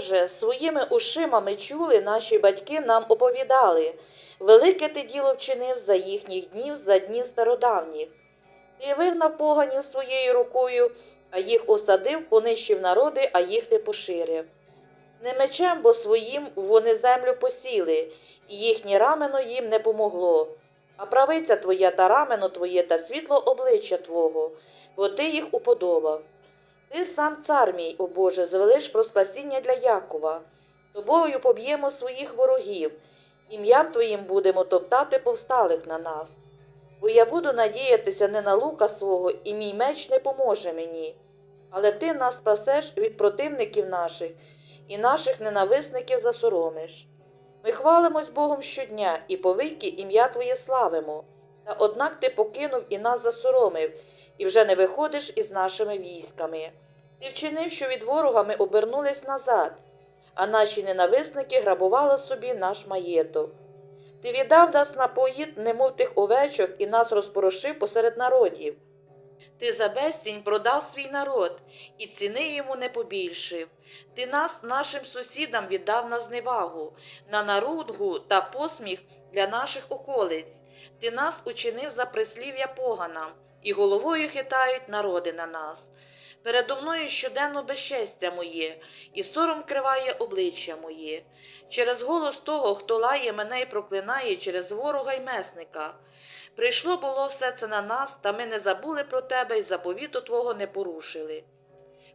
Боже, своїми ушима ми чули, наші батьки нам оповідали. Велике ти діло вчинив за їхніх днів, за днів стародавніх. Ти вигнав поганів своєю рукою, а їх осадив, понищив народи, а їх не поширив. Не мечем, бо своїм вони землю посіли, і їхнє рамено їм не помогло. А правиця твоя та рамено твоє та світло обличчя Твого, бо ти їх уподобав. Ти сам цар мій, о Боже, звелиш про спасіння для Якова. Тобою поб'ємо своїх ворогів, ім'ям Твоїм будемо топтати повсталих на нас. Бо я буду надіятися не на лука свого, і мій меч не поможе мені. Але ти нас спасеш від противників наших і наших ненависників засоромиш. Ми хвалимось Богом щодня і повики ім'я Твоє славимо. Та однак ти покинув і нас засоромив, і вже не виходиш із нашими військами. Ти вчинив, що від ворога ми обернулись назад, а наші ненависники грабували собі наш маєток. Ти віддав нас на поїд, немов тих овечок, і нас розпорошив посеред народів. Ти за безцінь продав свій народ, і ціни йому не побільшив. Ти нас нашим сусідам віддав на зневагу, на народгу та посміх для наших околиць. Ти нас учинив за прислів'я поганам, і головою хитають народи на нас. Передо мною щоденно безчестя моє, і сором криває обличчя моє. Через голос того, хто лає мене і проклинає через ворога й месника. Прийшло було все це на нас, та ми не забули про тебе і заповіту Твого не порушили.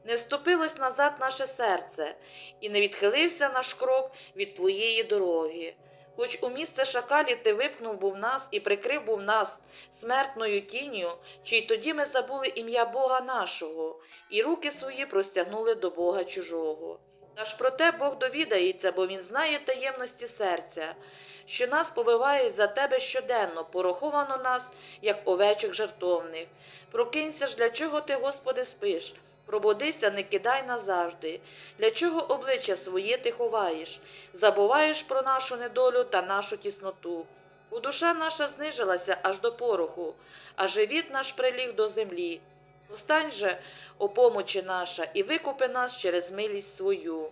Не ступилось назад наше серце, і не відхилився наш крок від Твоєї дороги. Хоч у місце шакалів ти випхнув був нас і прикрив був нас смертною тінню, чи й тоді ми забули ім'я Бога нашого, і руки свої простягнули до Бога чужого. Та ж проте Бог довідається, бо Він знає таємності серця, що нас побивають за тебе щоденно, пораховано нас, як овечок жартовних. Прокинься ж, для чого ти, Господи, спиш? Пробудися, не кидай назавжди. Для чого обличчя своє ти ховаєш? Забуваєш про нашу недолю та нашу тісноту. У душа наша знижилася аж до пороху, а живіт наш приліг до землі. Остань же, о наша, і викупи нас через милість свою.